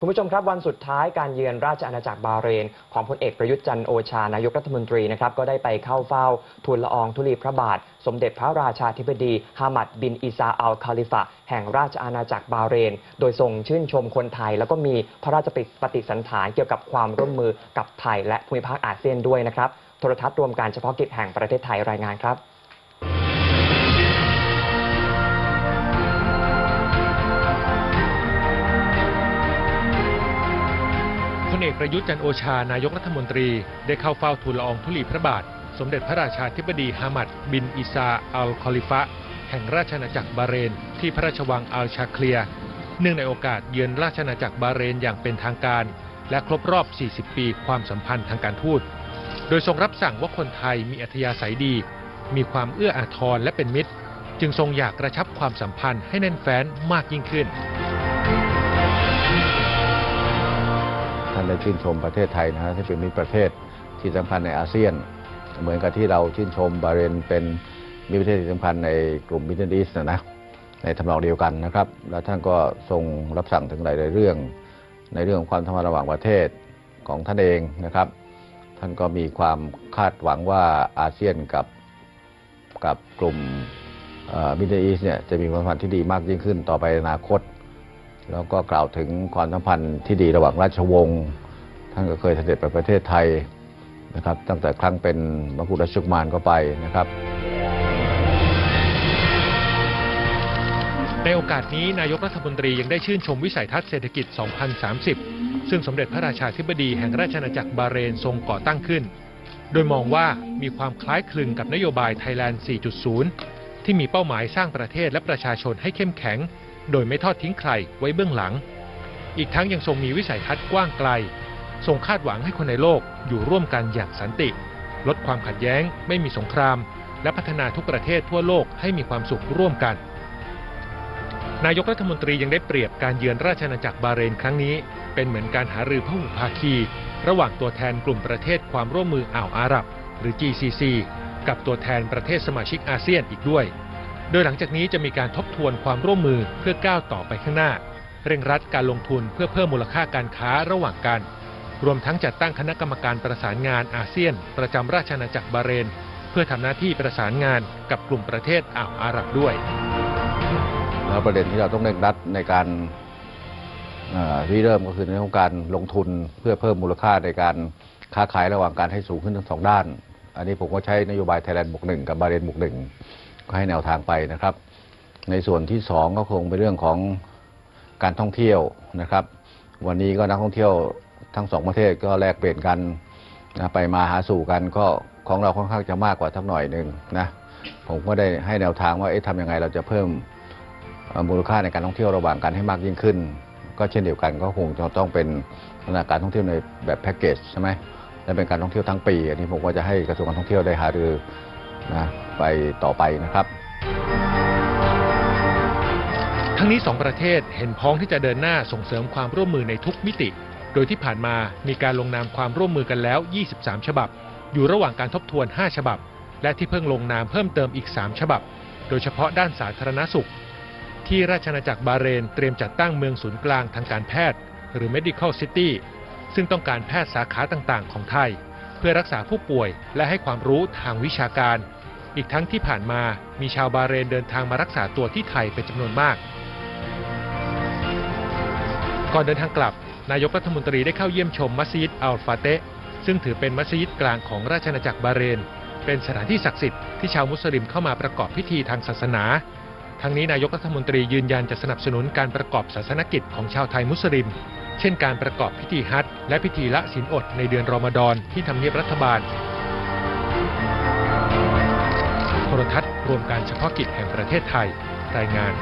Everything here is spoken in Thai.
คุณผู้ชมครับวันสุดท้ายการเยือนราชอาณาจักรบาเรน ของพลเอกประยุทธ์จันโอชานายกรัฐมนตรีนะครับก็ได้ไปเข้าเฝ้าทูลละอองธุลีพระบาท สมเด็จพระราชาธิบดีฮามัดบินอิซาอัลคาลิฟะ แห่งราชอาณาจักรบาเรน โดยทรงชื่นชมคนไทย แล้วก็มีพระราชปฏิสันถานเกี่ยวกับความร่วมมือกับไทยและภูมิภาคอาเซียนด้วยนะครับโทรทัศน์รวมการเฉพาะกิจแห่งประเทศไทยรายงานครับ เอกประยุทธ์จันโอชานายกรัฐมนตรี ได้เข้าเฝ้าทูลละอองธุลีพระบาท สมเด็จพระราชาธิบดีฮามัด บินอิซาอัลคอลิฟะ แห่งราชอาณาจักรบาเรน ที่พระราชวังอัลชาเคลีย เนื่องในโอกาสเยือนราชอาณาจักรบาเรนอย่างเป็นทางการ และครบรอบ 40 ปีความสัมพันธ์ทางการทูต โดยทรงรับสั่งว่าคนไทยมีอัธยาศัยดี มีความเอื้ออาทรและเป็นมิตร จึงทรงอยากกระชับความสัมพันธ์ให้แน่นแฟ้นมากยิ่งขึ้น ท่านได้ชื่นชมประเทศไทยนะฮะที่เป็นมิตรประเทศที่สำคัญในอาเซียน เหมือนกับที่เราชื่นชมบาเรนเป็นมิตรประเทศที่สำคัญในกลุ่มมิดเดิลอีสต์นะนะในทำนองเดียวกันนะครับ แล้วท่านก็ทรงรับสั่งถึงหลายเรื่อง ในเรื่องของความสัมพันธ์ระหว่างประเทศของท่านเองนะครับ ท่านก็มีความคาดหวังว่าอาเซียนกับกับกลุ่มมิดเดิลอีสต์เนี่ยจะมีความสัมพันธ์ที่ดีมากยิ่งขึ้นต่อไปในอนาคต แล้วก็กล่าวถึงความสัมพันธ์ที่ดีระหว่างราชวงศ์ท่านก็เคยเสด็จไปประเทศไทยนะครับตั้งแต่ครั้งเป็นมกุฎราชกุมารก็ไปนะครับในโอกาสนี้นายกรัฐมนตรียังได้ชื่นชมวิสัยทัศน์เศรษฐกิจ 2030 ซึ่งสมเด็จพระราชาธิบดีแห่งราชอาณาจักรบาเรนทรงก่อตั้งขึ้น โดยมองว่ามีความคล้ายคลึงกับนโยบายไทยแลนด์ 4.0 ที่มีเป้าหมายสร้างประเทศและประชาชนให้เข้มแข็ง โดยไม่ทอดทิ้งใครไว้เบื้องหลัง อีกทั้งยังทรงมีวิสัยทัศน์กว้างไกล ทรงคาดหวังให้คนในโลกอยู่ร่วมกันอย่างสันติ ลดความขัดแย้ง ไม่มีสงคราม และพัฒนาทุกประเทศทั่วโลกให้มีความสุขร่วมกัน นายกรัฐมนตรียังได้เปรียบการเยือนราชอาณาจักรบาเรนครั้งนี้ เป็นเหมือนการหารือพหุภาคี ระหว่างตัวแทนกลุ่มประเทศความร่วมมืออ่าวอาหรับ หรือ GCC กับตัวแทนประเทศสมาชิกอาเซียนอีกด้วย โดยหลังจากนี้จะมีการทบทวนความร่วมมือเพื่อก้าวต่อไปข้างหน้า เร่งรัดการลงทุนเพื่อเพิ่มมูลค่าการค้าระหว่างกัน รวมทั้งจัดตั้งคณะกรรมการประสานงานอาเซียน ประจำราชอาณาจักรบาเรน เพื่อทำหน้าที่ประสานงานกับกลุ่มประเทศอ่าวอาหรับด้วย แล้วประเด็นที่เราต้องเร่งรัดในการเอ่อริเริ่มก็คือในเรื่องของการลงทุนเพื่อเพิ่มมูลค่าในการค้าขายระหว่างการให้สูงขึ้นทั้งสองด้าน อันนี้ผมก็ใช้นโยบายไทยแลนด์บวกหนึ่งกับบาเรนบวกหนึ่ง ให้แนวทางไปนะครับ ในส่วนที่สองก็คงเป็นเรื่องของการท่องเที่ยวนะครับ วันนี้ก็นักท่องเที่ยวทั้งสองประเทศก็แลกเปลี่ยนกันนะไปมาหาสู่กันก็ของเราค่อนข้างจะมากกว่าทักหน่อยหนึ่งนะผมก็ได้ให้แนวทางว่าเอ๊ะทำยังไงเราจะเพิ่มมูลค่าในการท่องเที่ยวระหว่างกันให้มากยิ่งขึ้น ก็เช่นเดียวกันก็คงจะต้องเป็นลักษณะการท่องเที่ยวในแบบแพ็กเกจใช่ไหมและเป็นการท่องเที่ยวทั้งปี อันนี้ผมก็จะให้กระทรวงการท่องเที่ยวได้หารือ นะไปต่อไปนะครับทั้งนี้สองประเทศเห็นพ้องที่จะเดินหน้าส่งเสริมความร่วมมือในทุกมิติ โดยที่ผ่านมามีการลงนามความร่วมมือกันแล้ว 23 ฉบับ อยู่ระหว่างการทบทวน 5 ฉบับ และที่เพิ่งลงนามเพิ่มเติมอีก 3 ฉบับ โดยเฉพาะด้านสาธารณสุข ที่ราชอาณาจักรบาเรนเตรียมจัดตั้งเมืองศูนย์กลางทางการแพทย์ หรือ medical city ซึ่งต้องการแพทย์สาขาต่างๆ ของไทย เพื่อรักษาผู้ป่วยและให้ความรู้ทางวิชาการ อีกทั้งที่ผ่านมามีชาวบาเรนเดินทางมารักษาตัวที่ไทยเป็นจำนวนมาก ก่อนเดินทางกลับ นายกรัฐมนตรีได้เข้าเยี่ยมชมมัสยิดอัลฟาเตะซึ่งถือเป็นมัสยิดกลางของราชอาณาจักรบาเรน เป็นสถานที่ศักดิ์สิทธิ์ที่ชาวมุสลิมเข้ามาประกอบพิธีทางศาสนา ทั้งนี้นายกรัฐมนตรียืนยันจะสนับสนุนการประกอบศาสนกิจของชาวไทยมุสลิม เช่นการประกอบพิธีฮัจญ์และพิธีละศีลอดในเดือนรอมฎอนที่ทำเนียบรัฐบาล รทัศน์รวมการเฉพาะกิจแห่งประเทศไทย รายงาน